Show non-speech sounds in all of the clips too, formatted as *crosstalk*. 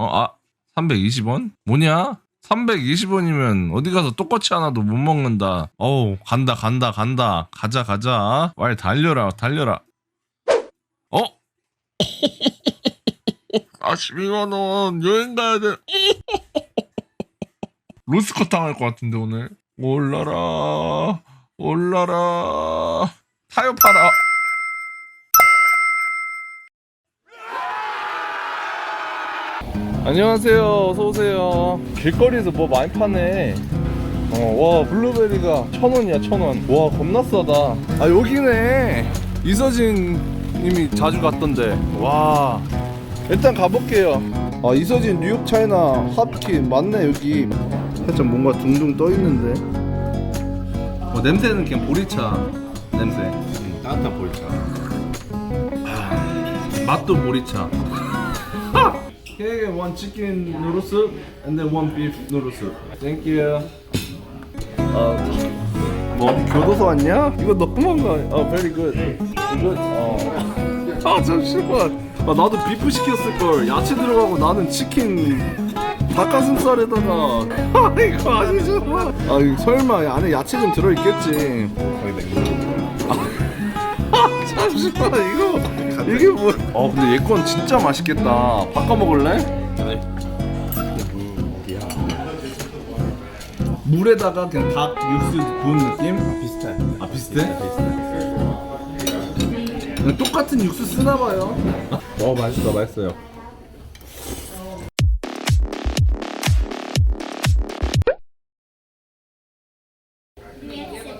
어, 아, 320원? 뭐냐? 320원이면 어디 가서 똑같이 하나도 못 먹는다. 어우, 간다, 간다, 간다. 가자, 가자. 빨리 달려라, 달려라. 어? *laughs* 아, 12만원. 여행 가야 돼. 로스커 당할 것 같은데, 오늘. 올라라, 올라라. 팔아. 안녕하세요. 어서 오세요. 길거리에서 뭐 많이 파네. 어, 와 블루베리가 천 원이야 천 원. 와 겁나 싸다. 아 여기네. 이서진님이 자주 갔던데. 와. 일단 가볼게요. 아 이서진 뉴욕 차이나 핫키 맞네 여기. 살짝 뭔가 둥둥 떠 있는데. 어, 냄새는 그냥 보리차 냄새. 따뜻한 보리차. 맛도 보리차. *laughs* Okay, one chicken noodle soup and then one beef noodle soup. Thank you. 어, 뭐 교도소 왔냐? 이거 너무한 거 아니야? 어, very good. Good. 어. 아 잠시만. 아 나도 비프 시켰을 걸. 야채 들어가고 나는 치킨 닭가슴살에다가. 아 *laughs* 이거 아니잖아. 아 이거 설마 안에 야채 좀 들어 있겠지. *laughs* 아 잠시만 이거 이게 뭐? 어 근데 얘 건 진짜 맛있겠다. 바꿔 먹을래? 네. 물에다가 그냥 닭 육수 부은 느낌? 비슷해. 아 비슷해? 비슷해. 그냥 똑같은 육수 쓰나 봐요. 어 맛있어 맛있어요.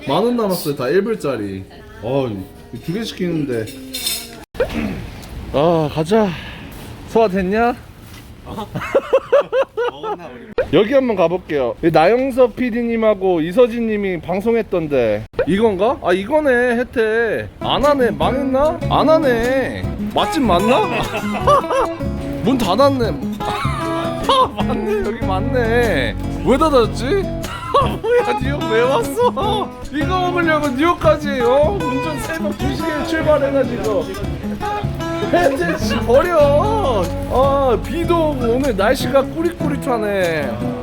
만 원 남았어요. 다 1불짜리. 어, 두 개 시키는데. 아, 가자. 소화 됐냐? 먹었나 *laughs* 우리? 여기 한번 가볼게요. 이 나영석 PD님하고 이서진님이 방송했던데 이건가? 아 이거네 혜태. 안 하네 망했나? 안 하네. 맛집 맞나? *laughs* 문 닫았네. *laughs* 아 맞네 여기 맞네. 왜 닫았지? 아 뭐야 뉴욕 왜 왔어? 이거 먹으려고 뉴욕까지 어? 운전 새벽 2시에 출발해가지고 혜태 씨 버려. 아 비도 오고 오늘 날씨가 꾸릿꾸릿하네.